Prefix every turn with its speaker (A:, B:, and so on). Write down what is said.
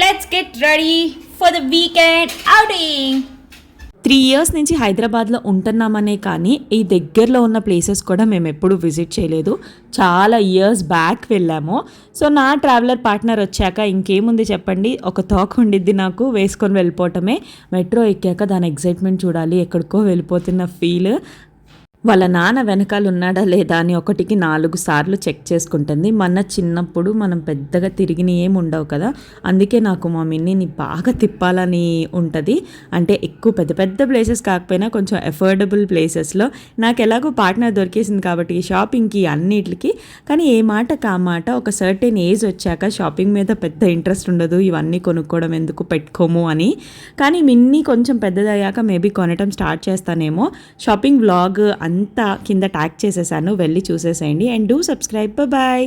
A: Let's get ready for the weekend outing
B: three years నుంచి హైదరాబాద్లో ఉంటున్నామనే కానీ ఈ దగ్గరలో ఉన్న ప్లేసెస్ కూడా మేము ఎప్పుడు విజిట్ చేయలేదు. చాలా ఇయర్స్ బ్యాక్ వెళ్ళాము. సో నా ట్రావెలర్ పార్ట్నర్ వచ్చాక ఇంకేముంది చెప్పండి? ఒక తోక ఉండిద్ది నాకు వేసుకొని వెళ్ళిపోవటమే. మెట్రో ఎక్కాక దాని ఎగ్జైట్మెంట్ చూడాలి ఎక్కడికో వెళ్ళిపోతున్న ఫీల్ వాళ్ళ నాన్న వెనకాల ఉన్నాడా లేదా అని ఒకటికి నాలుగు సార్లు చెక్ చేసుకుంటుంది. మన చిన్నప్పుడు మనం పెద్దగా తిరిగిన ఏమి ఉండవు కదా. అందుకే నాకు మా మిన్నీని బాగా తిప్పాలని ఉంటుంది. అంటే ఎక్కువ పెద్ద పెద్ద ప్లేసెస్ కాకపోయినా కొంచెం అఫోర్డబుల్ ప్లేసెస్లో నాకు ఎలాగో పార్ట్నర్ దొరికేసింది కాబట్టి షాపింగ్కి అన్నిటికి. కానీ ఏ మాట కా మాట? ఒక సర్టెన్ ఏజ్ వచ్చాక షాపింగ్ మీద పెద్ద ఇంట్రెస్ట్ ఉండదు. ఇవన్నీ కొనుక్కోవడం ఎందుకు పెట్టుకోము అని. కానీ మిన్నీ కొంచెం పెద్దదయ్యాక మేబీ కొనటం స్టార్ట్ చేస్తానేమో. షాపింగ్ వ్లాగ్ అంతా కింద ట్యాగ్ చేసేసాను. వెళ్ళి చూసేసేయండి. And do subscribe bye